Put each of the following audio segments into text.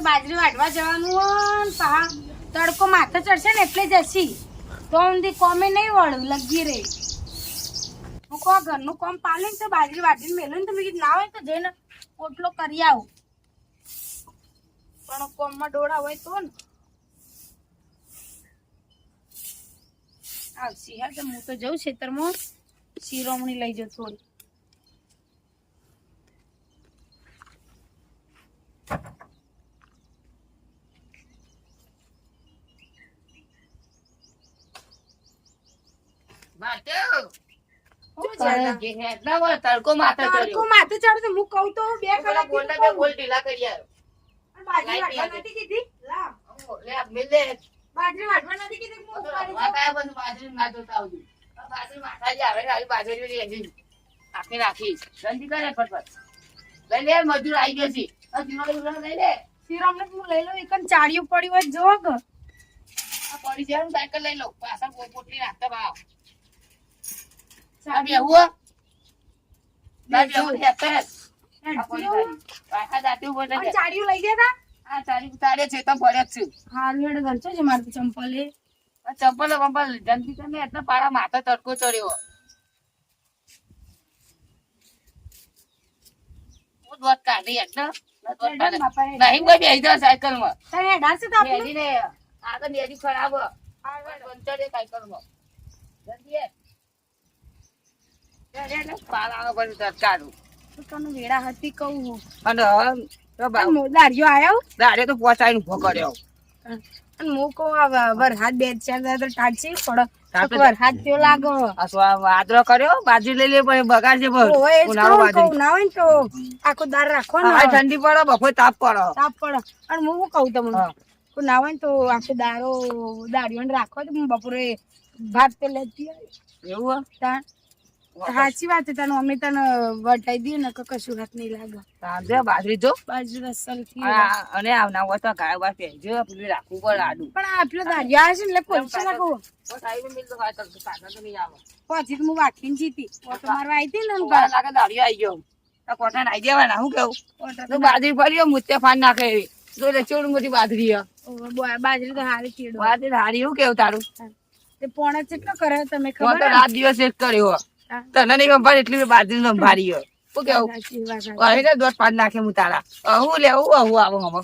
કે બાજરી વાટવા જવાનું હોય પહા તડકો માથે ચડશે ને એટલે જશી. તો ઊંધી કોમે નહીં વળું, લગી રે હું કહો ઘરનું કોમ પાલે તો બાજરી વાટીને મેલું તો મેં ના હોય તો જઈને પોટલો કરી આવું. પણ કોમમાં ડોળા હોય તો ને. આવશી હા તો હું તો જઉં ખેતરમાં. શિરોમણી લઈ જાઉં થોડી શું છે તડકો માથે તડકો માથે ચડે તો હું કહું તો બે કલાક બોલતા બે બોલ ઢીલા કરી આવ્યો. બાજરી લાઈટ વાટવા નથી કીધી લાવ. લે આ મિલ દે. બાજરી વાટવા નથી કીધી હું તો ઉપાડી રમવા જાઉં. ગયા પછી બાજરી ના જોતા આવજો. આ બાજરી માથા જે આવે ને આવી બાજરી લઈ આવી. આખી રાખીશ. જલ્દી કરે ફટફટ. લઈ લે મજૂર આવી ગયો છે. લઈ લે. હું લઈ લઉં એકન ચાળિયું પડ્યું હોય જોગ પડી જાય સાયકલ લઈ લઉં. પાછળ પો- પોટલી નાખતા ભાવ. આ બેહું vua ba બેહું vua લઈ ગયા આ તારે છે તો પડે હારું છે મારે તો ચંપલ ચંપલ બંપલ જલ્દી કરીને એટલે પાડા માથે તડકો ચડ્યો હું દોત કાઢી એટલે. નહીં કોઈ બેસી. તને તો આપણે બેસીને આગળ બેસી ખરાબ પંચર સાયકલમાં જલ્દી મો- ઊભો કર્યો. બાજુ લઈ લે ને તો આખો દાર રાખો ઠંડી પડે બપોરે તાપ પડો. તાપ પડે. અને હું કઉ તમને? ના હોય ને તો આખો દારો દાડીઓ રાખો બપોરે ભાત તો લેતી આવી. એવું સાચી વાત છે તને અમે તને વટાઈ દઈએ ને કશું હાથ નહીં લાગે. સાંજે બાજરી જો. બાજરી રસલથી અને આવના હોય તો ગાય બાય પહેરજો આપણે રાખવું પડે આડું પણ આટલો દાડિયા છે ને એટલે લાગો તો નહીં આવે. પછી હું વાકીને જીતી. મારવા આવી હતી ને લાગે દાડિયો આવી ગયો. કોઠા નાઈ દેવાના શું કેવું બાજરી ફરી મુત્તે ફાન નાખે એવી. તો લે ચેવડી મોટી બાજરી બાજરી તો હારી ચીડો. બાજરી હારી શું કેવું તારું? તે પોણે કેટલો કરે તમે ખબર? રાત દિવસ એક કર્યો. તને નહીં સંભાળી એટલી બાજરી સંભાળી હે. શું કેવું અહીં ને દોઢ પાંચ નાખે હું તારા. હું લેવું આવું આવો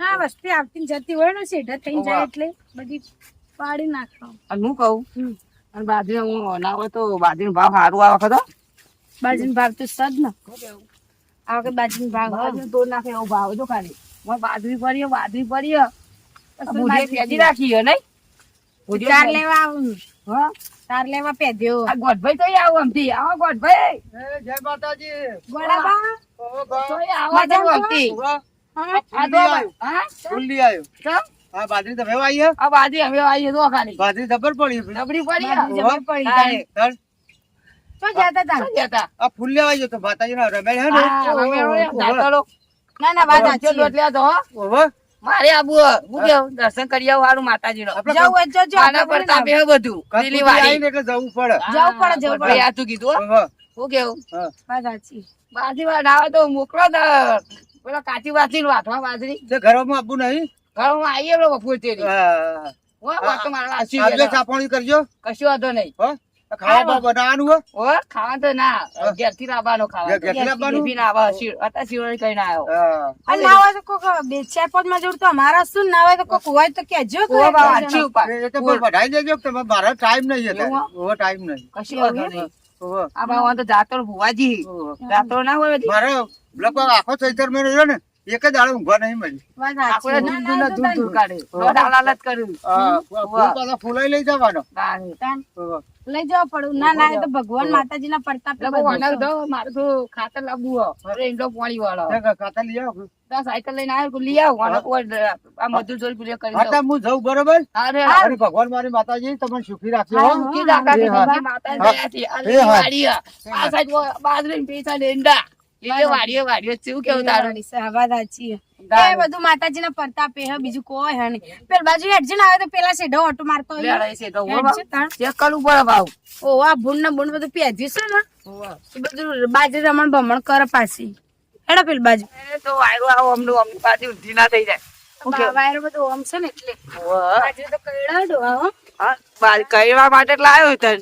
હા વસ્તી આવતી જતી હોય ને થઈ જાય એટલે પાડી નાખો અને હું કહું? હમ. અને બાજરી હું ના હોય તો બાજરીનો ભાવ સારું આવે તો સદ ને. આ વખત બાજરીનો ભાવ તો બાજરી નાખે એવો ભાવ જો ખાલી. બાજરી હે, બાજરી પડી હે. આ ભુજે બાજરી પેજી રાખી હે, નહીં? ચાર લેવા આવું. હા? ચાર લેવા પેદ્યો. આ ગોઠભાઈ તોય આવો આમથી. આવો ગોઠભાઈ. જય માતાજી. ગોળાબા તોય આવો તો. આ તો બા- હા? ફૂલી આવ્યો. તમે આવી આ હવે તો ખાલી. બાજરી દબર પડી દબડી પડી તારે. તો જતા તા. આ ફૂલ લેવા ગયો તો માતાજી ના. રમેલ હે ને. ના ના વાત સાચી તો હો. મારે આબુ હું કેવું? દર્શન કરી આવું હારું માતાજી નો જવું જજો આના પર તાપે બધું. કંકુતી વાળી. એટલે જવું પડે જવું પડે, જવું પડે. આ તું કીધું હું કેવું હા. વાત સાચી બાજી વાળ આવે તો મોકલો ને પેલા કાચી બાજરી વાટવા બાજરી તે ઘરમાં આબુ નહીં ઘરમાં આવીએ પેલો બપોર તેરી હા. આગળ ગયા. ચાપણી કરજો કશું વાંધો નહીં હા ખાવા બનાવવાનું હો. હો ખાવા તો ના ઘેરથી લાવવાનો ખાવા ઘે- ઘેરથી લાવવાનું? ટિફિન આવે શી- અત્યારે શિરોડી કહીને આવ્યો. અને ના હોય તો કોક બે ચાર પાંચમાં જોડ તો અમારા શું ના હોય તો કોક હોય તો કેજો ઓ બાબા, તો પણ વધાઈ દેજો કે તમે ટાઈમ નહીં એટલે હો? ટાઈમ નહીં. કશું વાંધો નહીં. આ બાબા તો જાતો ભુવાજી. જાતો ના હોય મારો લગભગ આખો ચૈતર રહ્યો ને એક જ દાડો ઊંઘવા નહીં મળી ફૂલાઈ લઈ જવાનો. લઈ જવા પડું. ના ના તો ભગવાન માતાજી ના પડતા મારે તો ખાતર લાવવું હો. ઈંડો પાણી વાળો ખાતર ખાતા લઈ આવો. સાયકલ લઈને આવ્યો લઈ આવ? આ મજૂર જોઈ પૂરી કરી હા હું જઉં બરોબર? અરે ભગવાન મારી માતાજી તમને સુખી. મૂકી રાખા દયાથી. આ સાઈડ બાજરી બાજરીની પીછા ડેંડા. વાડીઓ વાડીઓ વાડીએ. કેવું તારું? વાત સાચી. એ બધું માતાજી ના પ્રતાપે હે બીજું કોઈ હે નહીં. પેલ બાજુ હેડજે આવે તો પેલા શેઢો ઓટો મારતો. ચેક કરવું પડે ભાવ. ઓ આ ને બધું પેજ્યું છે ને. બધું બાજરી રમણ ભમણ કરે પાછી. હેડા પેલ બાજુ. તો વાયરો આવો અમનું અમની પાછી ઊંધી ના થઈ જાય. બધું ઓમ છે ને એટલે. ઓહ. તો કઈડા હા, માટે લાવ્યો તન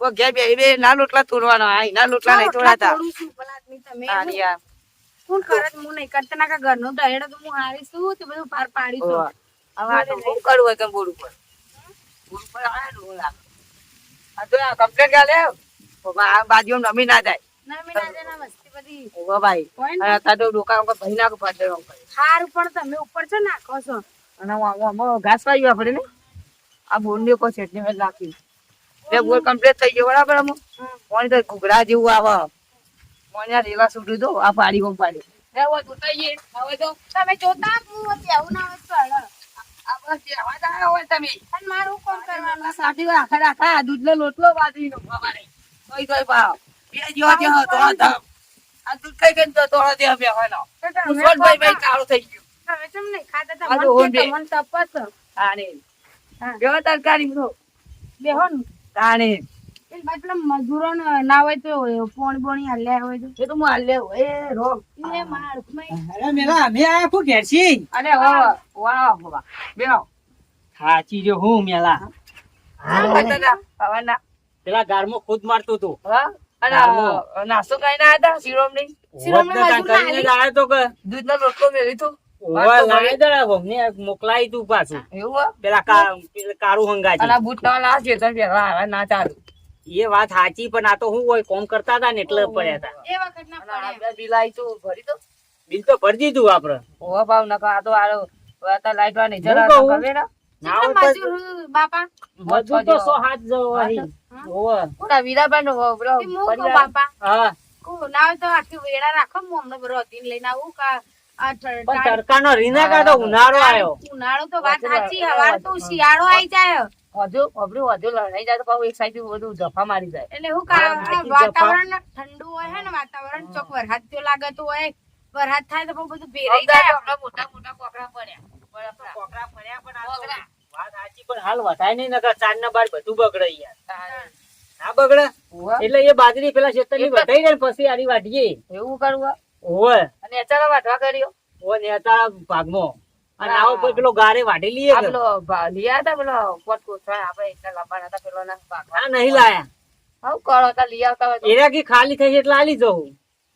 ઓ ઘેર બે બે ના લોટલા તોડવાનો આ ના લોટલા નહીં તોડાતા. હા, ની. હું. કરત હું નહીં કરતા ના ઘરનું દહેડો તો હું હારીશું તે બધું પાર પાડીશું હવે આ તો બહુ કરવું હોય કે બોર્ડ ઉપર? ને. આ તો આ કાલે આ બાજુમાં નમી ના જાય. ના મેં ના મસ્તી બધી. ભાઈ ને તો ડોકા ઉપર નાખો આમ પણ તમે ઉપર છે નાખો છો. અને ઘાસ વાગ્યું આપણે ને? આ બોર્ડ કોઈ ચટણી મેં નાખી. બે બોર્ડ કમ્પ્લીટ થઈ ગયો બરાબર અમુક? મોણી તો ઘૂઘરા જેવું આવે. મોણી આ રેવા સુટ્યું તો આ પાડી કોમ પાડી તમે જોતા હું હતી આવું ના હોય તરકારી બેહો ને. તાણે. એ ભાઈ પેલા મજૂરો ને ના હોય તો પોણી બોણી હાલ્યા હોય તો. એ તો હું હાલ લેવું એ એ માર અરે મેલા અમે આયા કુ ઘેરથી અને વાહ વાહ વાહ. બેહો. સાચી જો હું મેલા? પેલા ગારમાં ખુદ મારતો તું હા? અને નાસ્તો કઈ ના હતા શિરોમણી શિરોમણી દૂધ નો રોટલો મેળવી તું? લાવી મોકલાઈ તું પાછું. એવું પેલા કા- પેલા કાળું અને હંગાજી આ ના ચાલુ. એ વાત સાચી પણ આ તો હું હોય કોમ કરતા હતા ને એટલે પડ્યા હતા. એ વખત ના અને આ પડે બે ભરી દો બિલ તો ભરી દીધું આપડે. ઓવા ભાવ નકા આ તો આરો લાઈટ વાળી જરા? ના બાપા. મજૂર તો સો હાથ જવો અહીં. ઓવે. વીરાબા નો. બાપા. હા. કહું ના તો આખી વેડા રાખો હતીને લઈને આવું કા પણ તડકાનો રીના કાઢો ઉનાળો આવ્યો. ઉનાળો તો વાત સાચી હવાર તો શિયાળો આવી જાય. વધુ અબરું વધુ લડાઈ જાય તો પાછું એક સાઈડ બધું જફા મારી જાય. એટલે હું કારણ વાતાવરણ ઠંડુ હોય હે ને વાતાવરણ ચોક વરસાદ તો લાગતું હોય વરસાદ થાય તો પણ બધું ભેરાઈ જાય. મોટા મોટા કોકરા પડ્યા. કોકરા પડ્યા પણ આ તો કોકરા. વાત સાચી. પણ હાલ વધાય નહીં નકર ચાર ના બાર બધું બગડે યાર. ના બગડે? એટલે એ બાજરી પેલા ખેતરની ની વધાઈ ને પછી આની વાઢીએ. એવું કરવું ઓવે અને અચાનક વાટવા કર્યો? ઓવે ને તારા ભાગમાં. અને આવો પેલો ગારે વાટી લઈએ પેલો લીયા હતા પેલો પોટ કોથળા આપણે એટલા લાંબા નતા પેલો ના ભાગવા. નહીં લાયા. આવું કરો તા લઈ આવતા હોય કે ખાલી થઈ એટલે આલી જવું.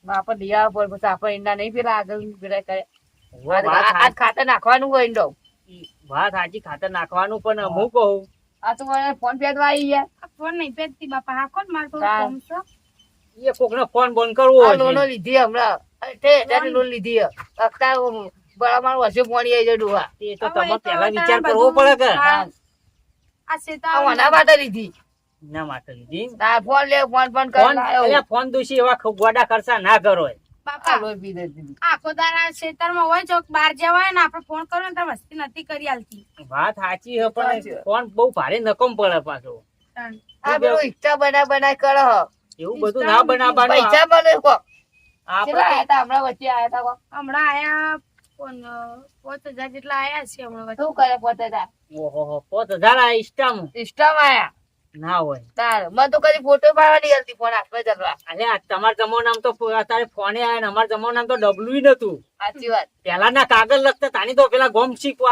આપણે લઈ આવવા પડે પછી આપણે ઈંડા નહીં પેલા આગળ પેલા કરે ખાતર નાખવાનું હોય ઈંડો સાચી. વાત સાચી ખાતર નાખવાનું પણ હું. કહું આ તો મને ફોન પેદવા આવી ગયા. ફોન નહીં પહેરતી બાપા હા. કોણ મારે એ કોકને ફોન બંધ કરવો લોનો લીધી હમણાં. લોન લીધી. બરાબર પોણી આવી તો તમે પહેલા વિચાર કરવો પડે કે? આ આ શેતા માટે લીધી. ના માટે લીધી? આ ફોન લે ફોન ફોન ફોન અલ્યા ફોન દુષી એવા ગોડા ખર્ચા ના કરો બાપા લોહી પી દીધી. આખો દાડા ખેતરમાં હોય ચોક બહાર જવા ને આપણે ફોન કરો ને તો વસ્તી નથી કરી આલતી વાત સાચી છે પણ ફોન બહુ ભારે નકમ પડે પાછો. આ પેલું ઈચ્છા બના બના કરે. એવું બધું ના બનાવવાનું પૈસા બને કોક. આપણે આયા તા હમણાં વચ્ચે આયા તા હમણાં આયા પાંચ હજાર જેટલા આયા છે હમણાં શું કરે પોતે તા? ઓહો પાંચ હજાર આયા ઇન્સ્ટામાં આયા. ના હોય. તાર. મને તો કદી ફોટો પાડવાની હતી ફોન હાથમાં ચાલવા. તમારા તો અત્યારે ફોને આયા ને અમારા જમાનામાં તો ડબલું નતું. સાચી વાત. પેલાના કાગળ લખતા તાની તો પેલા ગોમ પોક.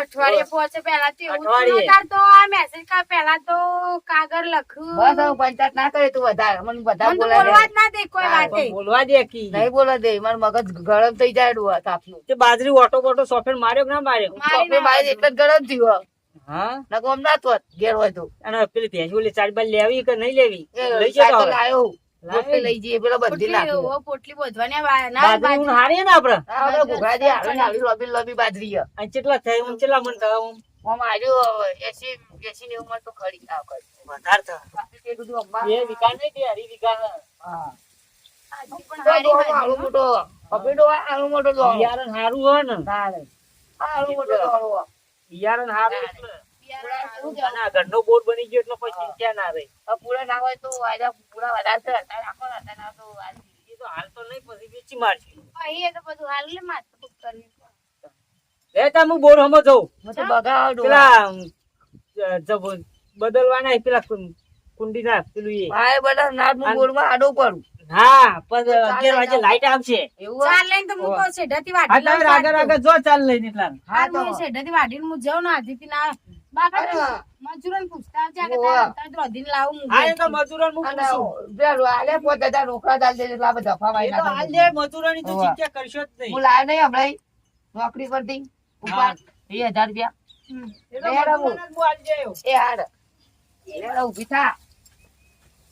અઠવાડિયે પહોંચે તો આ મેસેજ કા પેલા તો કાગળ લખું બસ હવે પંચાયત ના કરે તું વધારે. મને બધા બોલવા. જ ના દે કોઈ વાત. બોલવા દે કી. નહીં બોલવા દે. મારું મગજ ગરમ થઈ જાય ડોહા તાપનું. તે બાજરી ઓટો બોટો સોફેર માર્યો કે ના માર્યો? મારી ચોપડી મારી એટલે જ ગરમ થયું હા નકો આમ ના થોત ઘેર હોય તો અને પેલી ભેંસ ઓલી ચાર બાર લેવી કે નહીં લેવી લઈ જતો લાયો લાયો. લઈ જઈએ પેલા બધી પોટલી પોટલી બોધવાની ના બાજરી બાજરી. ને આપડે આ બધા ઘોઘરાજી આવે આવી લોબી લોબી બાજરી અને કેટલા થાય ઊન કેટલા મણ થાય ઊન? આમ આજુ એસી એસી નેવું મણ તો ખરી આવ કરી. વધારે થાય બાકી તે બધું અંબા. બે વીઘા નહીં બે અઢી વીઘા હા. આજુ પણ હારી ડોહો બાજરી. આળો મોટો પપીડો હારું હોય ને હારું મોટો. બિયારણ હારું એટલે. ઘરનો બોર બની ગયો એટલે પછી ચિંતા ના રહે? પૂરા ના હોય તો આજે પૂરા વધારે છે. અત્યારે રાખો ને, ના તો એ તો હાલ તો નહીં પછી વેચી મારશું. એ તો બધું હાલ લે માથે કૂટ કરવી લે તા હું બોર હમો જઉં. હું તો બગાડો પેલા બદલવાના પેલા કુંડી ના પેલું એ. ભાઈ નાટ હું બોલવા આડો પડું હા પણ અગિયાર વાગે લાઈટ આવશે. એવું લઈને તો હું કહું શેઢાથી હા વાઢી તમે લઉં આગળ આગળ જો ચાલ લઈને એટલા. હા તો હું શેઢાથી વાઢીને હું જાઉં ને આજથી ના બાપા તો પૂછતા આવજે કે ઓવા. તો વધીને લાવું હું હા તો ઘરેથી. હું પૂછું. પેલું આલે પોત હજાર રોકડા ચાલ દેજે એટલે બધા ફાવાઈ એ તો હાલ જે મજૂરોની તો ચિંતા કરશો જ નહીં. હું લાવ્યો નહીં હમણાં નોકરી પરથી. ઉપર રૂપિયા. એ. એ હાડ. થા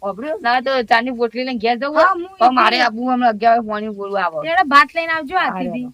ઓબળ્યું? ના તો ચાની પોટલી લઈને ઘેર જવું મારે આબુ હમણાં અગિયાર પાણી બોલવા આવો. ભાત લઈને આવજો આજથી